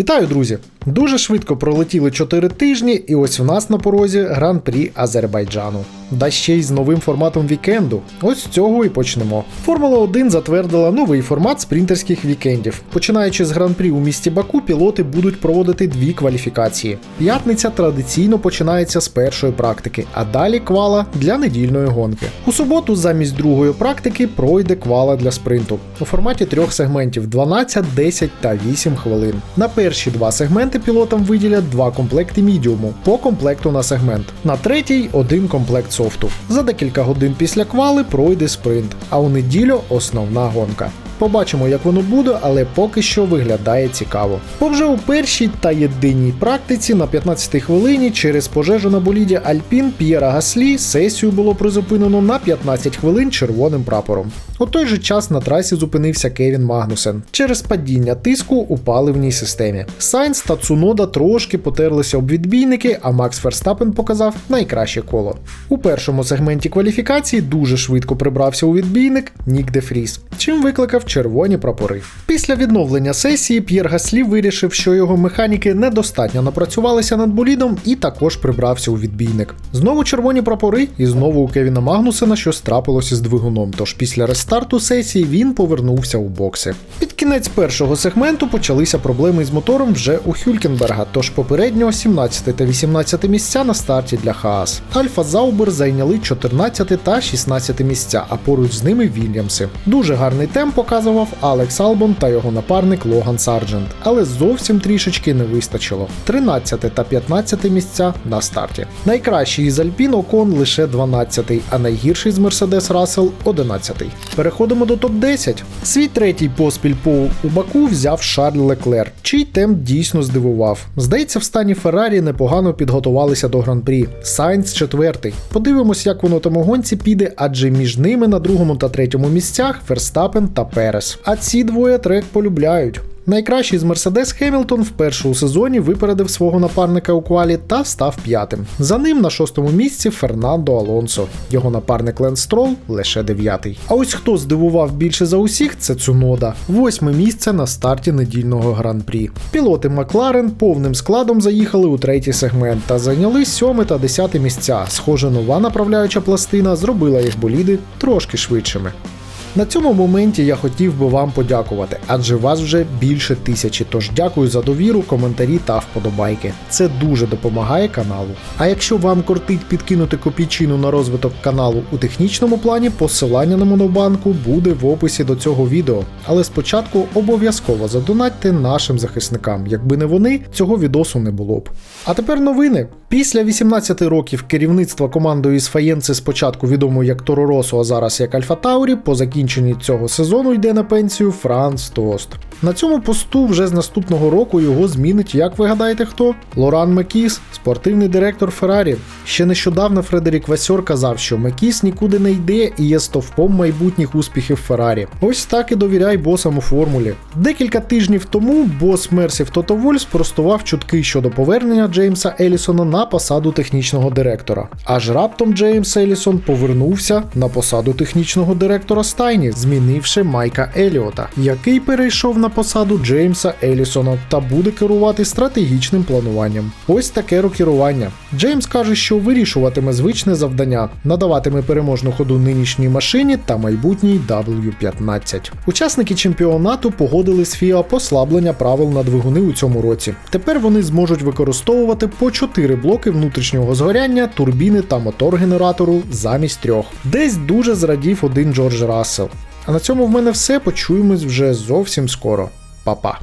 Вітаю, друзі! Дуже швидко пролетіли 4 тижні, і ось в нас на порозі гран-прі Азербайджану. Да ще й з новим форматом вікенду. Ось з цього і почнемо. Формула 1 затвердила новий формат спринтерських вікендів. Починаючи з гран-прі у місті Баку, пілоти будуть проводити дві кваліфікації. П'ятниця традиційно починається з першої практики, а далі квала для недільної гонки. У суботу замість другої практики пройде квала для спринту у форматі трьох сегментів 12, 10 та 8 хвилин. На перші два сегменти пілотам виділять два комплекти мідіуму по комплекту на сегмент. На третій один комплект софту. За декілька годин після квали пройде спринт, а у неділю основна гонка. Побачимо, як воно буде, але поки що виглядає цікаво. Бо вже у першій та єдиній практиці на 15-й хвилині через пожежу на боліді Альпін П'єра Гаслі сесію було призупинено на 15 хвилин червоним прапором. У той же час на трасі зупинився Кевін Магнусен через падіння тиску у паливній системі. Сайнс та Цунода трошки потерлися об відбійники, а Макс Ферстапен показав найкраще коло. У першому сегменті кваліфікації дуже швидко прибрався у відбійник Нік Дефріс, чим викликав червоні прапори. Після відновлення сесії П'єр Гаслі вирішив, що його механіки недостатньо напрацювалися над болідом і також прибрався у відбійник. Знову червоні прапори, і знову у Кевіна Магнусена щось трапилося з двигуном. Тож після рестарту сесії він повернувся у бокси. Під кінець першого сегменту почалися проблеми з мотором вже у Хюлькенберга, тож попередньо 17 та 18 місця на старті для Хаас. Альфа Заубер зайняли 14 та 16 місця, а поруч з ними Вільямси. Дуже гарний темп показував Алекс Албон та його напарник Логан Сарджент, але зовсім трішечки не вистачило. 13 та 15 місця на старті. Найкращий із Альпін Окон лише 12, а найгірший з Мерседес Рассел 11. Переходимо до топ-10. Свій третій поспіль по у Баку взяв Шарль Леклер, чий темп дійсно здивував. Здається, в стані Феррарі непогано підготувалися до гран-прі. Сайнц четвертий. Подивимось, як воно там у гонці піде, адже між ними на другому та третьому місцях Ферстапен та Перес. А ці двоє трек полюбляють. Найкращий з Мерседес Хемілтон вперше у сезоні випередив свого напарника у квалі та став п'ятим. За ним на шостому місці Фернандо Алонсо. Його напарник Ленс Строл лише дев'ятий. А ось хто здивував більше за усіх, це Цунода. Восьме місце на старті недільного гран-прі. Пілоти Макларен повним складом заїхали у третій сегмент та зайняли сьоме та десяте місця. Схоже, нова направляюча пластина зробила їх боліди трошки швидшими. На цьому моменті я хотів би вам подякувати, адже вас вже більше тисячі. Тож дякую за довіру, коментарі та вподобайки. Це дуже допомагає каналу. А якщо вам кортить підкинути копійчину на розвиток каналу у технічному плані, посилання на монобанку буде в описі до цього відео. Але спочатку обов'язково задонатьте нашим захисникам. Якби не вони, цього відосу не було б. А тепер новини. Після 18 років керівництва командою із Фаєнци спочатку відомою як Торо Росо, а зараз як Альфа Таурі, по закінченні цього сезону йде на пенсію Франц Тост. На цьому посту вже з наступного року його змінить, як ви гадаєте, хто? Лоран Мекіс, спортивний директор Феррарі. Ще нещодавно Фредерік Васьор казав, що Мекіс нікуди не йде і є стовпом майбутніх успіхів Феррарі. Ось так і довіряй босам у формулі. Декілька тижнів тому бос Мерсів Тото Вольс спростував чутки щодо повернення Джеймса Елісона на посаду технічного директора. Аж раптом Джеймс Елісон повернувся на посаду технічного директора Стайні, змінивши Майка Еліота, який перейшов на посаду Джеймса Елісона та буде керувати стратегічним плануванням. Ось таке рокерування. Джеймс каже, що вирішуватиме звичне завдання, надаватиме переможну ходу нинішній машині та майбутній W15. Учасники чемпіонату погодили з FIA послаблення правил на двигуни у цьому році. Тепер вони зможуть використовувати по 4 блоки внутрішнього згоряння, турбіни та мотор генератору замість трьох. Десь дуже зрадів один Джордж Рассел. А на цьому в мене все. Почуємось вже зовсім скоро. Па-па.